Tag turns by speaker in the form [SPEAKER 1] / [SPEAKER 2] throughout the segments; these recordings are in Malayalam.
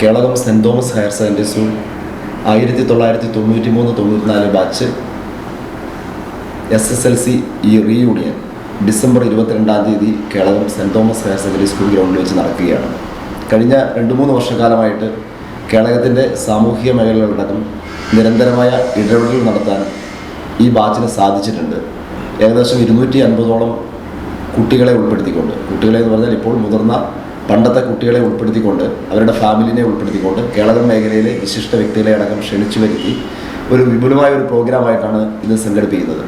[SPEAKER 1] Kelakam saint Thomas higher secondary school ആയിരത്തി തൊള്ളായിരത്തി തൊണ്ണൂറ്റി മൂന്ന് തൊണ്ണൂറ്റിനാല് batch S S L C ഈ റീയൂണിയൻ ഡിസംബർ ഇരുപത്തിരണ്ടാം തീയതി Kelakam saint Thomas higher secondary school ഗ്രൗണ്ടിൽ വെച്ച് നടക്കുകയാണ്. കഴിഞ്ഞ രണ്ട് മൂന്ന് വർഷക്കാലമായിട്ട് കേളകത്തിന്റെ സാമൂഹിക മേഖലകളിലടക്കം നിരന്തരമായ ഇടപെടലുകൾ നടത്താൻ ഈ ബാച്ചിന് സാധിച്ചിട്ടുണ്ട്. ഏകദേശം ഇരുന്നൂറ്റി അൻപതോളം കുട്ടികളെ ഉൾപ്പെടുത്തിക്കൊണ്ട്. കുട്ടികളെ എന്ന് പറഞ്ഞാൽ ഇപ്പോൾ മുതിർന്ന പണ്ടത്തെ കുട്ടികളെ ഉൾപ്പെടുത്തിക്കൊണ്ട് അവരുടെ ഫാമിലിനെ ഉൾപ്പെടുത്തിക്കൊണ്ട് കേളകം മേഖലയിലെ വിശിഷ്ട വ്യക്തികളെ അടക്കം ക്ഷണിച്ചു വരുത്തി ഒരു വിപുലമായ ഒരു പ്രോഗ്രാമായിട്ടാണ് ഇത് സംഘടിപ്പിക്കുന്നത്.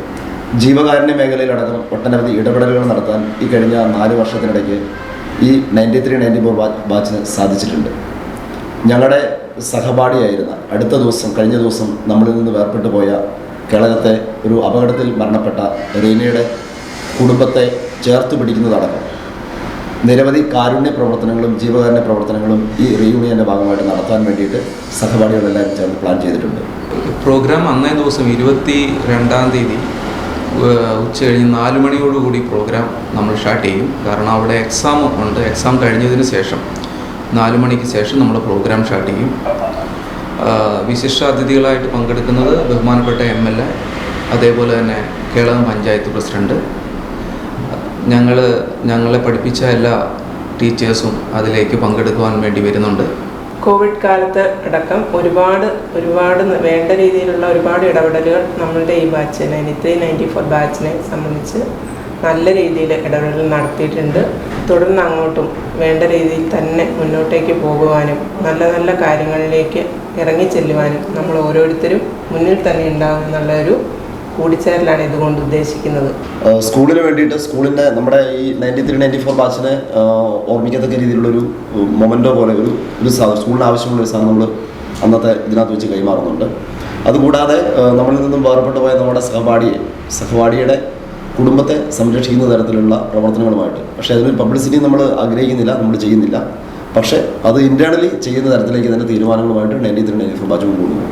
[SPEAKER 1] ജീവകാരുണ്യ മേഖലയിലടക്കം ഒട്ടനവധി ഇടപെടലുകൾ നടത്താൻ ഈ കഴിഞ്ഞ നാല് വർഷത്തിനിടയ്ക്ക് ഈ നയന്റി ത്രീ നയന്റി ഫോർ ബാച്ചിന് സാധിച്ചിട്ടുണ്ട്. ഞങ്ങളുടെ സഹപാഠിയായിരുന്ന അടുത്ത ദിവസം കഴിഞ്ഞ ദിവസം നമ്മളിൽ നിന്ന് വേർപെട്ടു പോയ കേളകത്തെ ഒരു അപകടത്തിൽ മരണപ്പെട്ട റീനയുടെ കുടുംബത്തെ ചേർത്ത് പിടിക്കുന്നതടക്കം നിരവധി കാരുണ്യ പ്രവർത്തനങ്ങളും ജീവകാരുണ്യ പ്രവർത്തനങ്ങളും ഈ റീയൂണിയന്റെ ഭാഗമായിട്ട് നടത്താൻ വേണ്ടിയിട്ട് സഹപാഠികളെല്ലാം ചേർന്ന് പ്ലാൻ ചെയ്തിട്ടുണ്ട്.
[SPEAKER 2] പ്രോഗ്രാം അന്നേ ദിവസം ഇരുപത്തി രണ്ടാം തീയതി ഉച്ച കഴിഞ്ഞ് നാല് മണിയോടുകൂടി പ്രോഗ്രാം നമ്മൾ സ്റ്റാർട്ട് ചെയ്യും. കാരണം അവിടെ എക്സാം ഉണ്ട്. എക്സാം കഴിഞ്ഞതിന് ശേഷം നാല് മണിക്ക് ശേഷം നമ്മൾ പ്രോഗ്രാം സ്റ്റാർട്ട് ചെയ്യും. വിശിഷ്ട അതിഥികളായിട്ട് പങ്കെടുക്കുന്നത് ബഹുമാനപ്പെട്ട എം എൽ എ അതേപോലെ തന്നെ കേരളം പഞ്ചായത്ത് പ്രസിഡന്റ് ഞങ്ങൾ ഞങ്ങളെ പഠിപ്പിച്ച എല്ലാ ടീച്ചേഴ്സും അതിലേക്ക് പങ്കെടുക്കുവാൻ വേണ്ടി വരുന്നുണ്ട്.
[SPEAKER 3] കോവിഡ് കാലത്ത് അടക്കം ഒരുപാട് ഒരുപാട് വേണ്ട രീതിയിലുള്ള ഒരുപാട് ഇടപെടലുകൾ നമ്മളുടെ ഈ batch ninety three ninety four ബാച്ചിനെ സംബന്ധിച്ച് നല്ല രീതിയിൽ ഇടപെടൽ നടത്തിയിട്ടുണ്ട്. തുടർന്ന് അങ്ങോട്ടും വേണ്ട രീതിയിൽ തന്നെ മുന്നോട്ടേക്ക് പോകുവാനും നല്ല നല്ല കാര്യങ്ങളിലേക്ക് ഇറങ്ങി ചെല്ലുവാനും നമ്മൾ ഓരോരുത്തരും മുന്നിൽ തന്നെ ഉണ്ടാകും എന്നുള്ള ഒരു കൂടിച്ചേരലാണ് ഇതുകൊണ്ട് ഉദ്ദേശിക്കുന്നത്.
[SPEAKER 1] സ്കൂളിന് വേണ്ടിയിട്ട് സ്കൂളിന്റെ നമ്മുടെ ഈ നയന്റി ത്രീ നയന്റി ഫോർ ബാച്ചിനെ ഓർമ്മിക്കത്തക്ക രീതിയിലുള്ള ഒരു മൊമെന്റോ പോലെ ഒരു ഒരു സ്കൂളിന് ആവശ്യമുള്ള ഒരു സാധനം നമ്മൾ അന്നത്തെ ഇതിനകത്ത് വെച്ച് കൈമാറുന്നുണ്ട്. അതുകൂടാതെ നമ്മളിൽ നിന്നും വേർപെട്ടു പോയ നമ്മുടെ സഹപാഠിയെ സഹപാഠിയുടെ കുടുംബത്തെ സംരക്ഷിക്കുന്ന തരത്തിലുള്ള പ്രവർത്തനങ്ങളുമായിട്ട്. പക്ഷേ അതിനൊരു പബ്ലിസിറ്റി നമ്മൾ ആഗ്രഹിക്കുന്നില്ല നമ്മൾ ചെയ്യുന്നില്ല. പക്ഷേ അത് ഇന്റേണലി ചെയ്യുന്ന തരത്തിലേക്ക് തന്നെ തീരുമാനങ്ങളുമായിട്ട് ninety three ninety four batch കൊണ്ടുപോകുന്നു